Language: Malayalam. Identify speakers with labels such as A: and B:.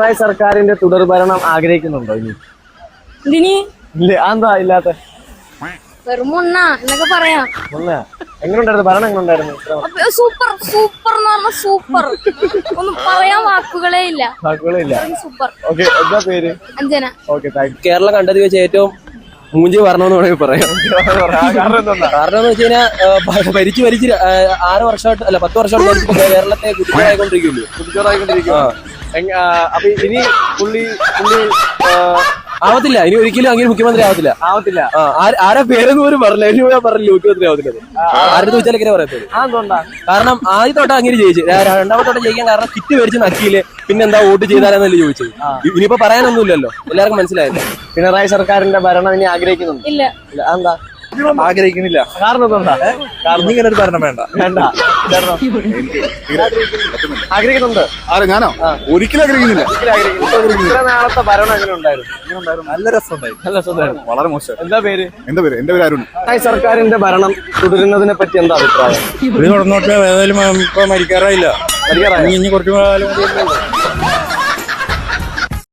A: പിണറായി സർക്കാരിന്റെ തുടർഭരണം ആഗ്രഹിക്കുന്നുണ്ടോ ഇനി?
B: ഇതിനി
A: ഇല്ല എന്താ ഇല്ലാത്ത?
B: വെറും ഉണ്ണ എന്നൊക്കെ പറയാം.
A: ഒന്ന്? എങ്ങനെയുണ്ടായിരുന്നു ഭരണം എങ്ങനെയുണ്ടായിരുന്നു
B: അപ്പൊ സൂപ്പർ സൂപ്പർ എന്ന് പറഞ്ഞ സൂപ്പർ. ഒന്നും പറയാൻ വാക്കുകളേ ഇല്ല.
A: വാക്കുകളേ ഇല്ല.
B: സൂപ്പർ.
A: ഓക്കെ എന്താ പേര്?
B: അഞ്ജന.
A: ഓക്കെ
C: കേരളം കണ്ടത് വെച്ച് ഏറ്റവും മൂഞ്ചി വരണമെന്ന് വേണമെങ്കിൽ പറയാം.
A: കാരണം
C: എന്ന് വെച്ച് കഴിഞ്ഞാൽ ഭരിച്ച് ഭരിച്ച് ആറ് വർഷമായിട്ട് അല്ല പത്ത് വർഷമായിട്ട് കേരളത്തെ കുട്ടികളായിക്കൊണ്ടിരിക്കുന്നു
A: കുട്ടിച്ചോറായിക്കൊണ്ടിരിക്കും അപ്പൊ ഇനി പുള്ളി പുള്ളി
C: ആവത്തില്ല. ഇനി ഒരിക്കലും അങ്ങനെ മുഖ്യമന്ത്രി ആവത്തില്ല.
A: ആവത്തില്ല.
C: ആര്- പേരെന്ന് പോലും പറഞ്ഞില്ല. ഇനി ഞാൻ പറഞ്ഞില്ല മുഖ്യമന്ത്രി ആവത്തില്ല. ആരുടെ ചോദിച്ചാൽ ഇങ്ങനെ
A: പറയത്തില്ല
C: കാരണം ആദ്യത്തോട്ടം അങ്ങനെ ജയിച്ചു. രണ്ടാമത്തെ തോട്ടം ജയിക്കാൻ കാരണം കിറ്റ് മേടിച്ച് നക്കിയില്ലേ പിന്നെ എന്താ വോട്ട് ചെയ്താലെന്നല്ലേ ചോദിച്ചത്. ഇനിയിപ്പോ പറയാനൊന്നുമില്ലല്ലോ. എല്ലാവർക്കും മനസ്സിലായല്ലോ.
A: പിണറായി സർക്കാരിന്റെ ഭരണം ഇനി ആഗ്രഹിക്കുന്നുണ്ട്?
B: ഇല്ല.
A: അതെന്താ?
D: ആഗ്രഹിക്കുന്നില്ല.
A: കാരണം എന്താ കാരണം
D: ഇങ്ങനെ ഒരു ഭരണം വേണ്ട.
A: വേണ്ട. ആഗ്രഹിക്കുന്നുണ്ട്.
D: ആരെ ഞാനോ? ഒരിക്കലും ആഗ്രഹിക്കുന്നില്ല.
A: ഇത്ര നാളത്തെ ഭരണം എങ്ങനെ ഉണ്ടായിരുന്നു
D: നല്ല രസമുണ്ടായി.
A: നല്ല രസമുണ്ടായിരുന്നു.
D: വളരെ മോശം.
A: എന്താ പേര്?
D: എന്താ പേര്? എന്റെ പേര് അരുൺ.
A: ഈ സർക്കാരിന്റെ ഭരണം തുടരുന്നതിനെ പറ്റി എന്താ അഭിപ്രായം?
E: ഇത് തുടർന്നോട്ട് ഏതായാലും ഇപ്പൊ മരിക്കാറായില്ല.
A: മരിക്കാറായി?
E: ഇനി കുറച്ചു കാലം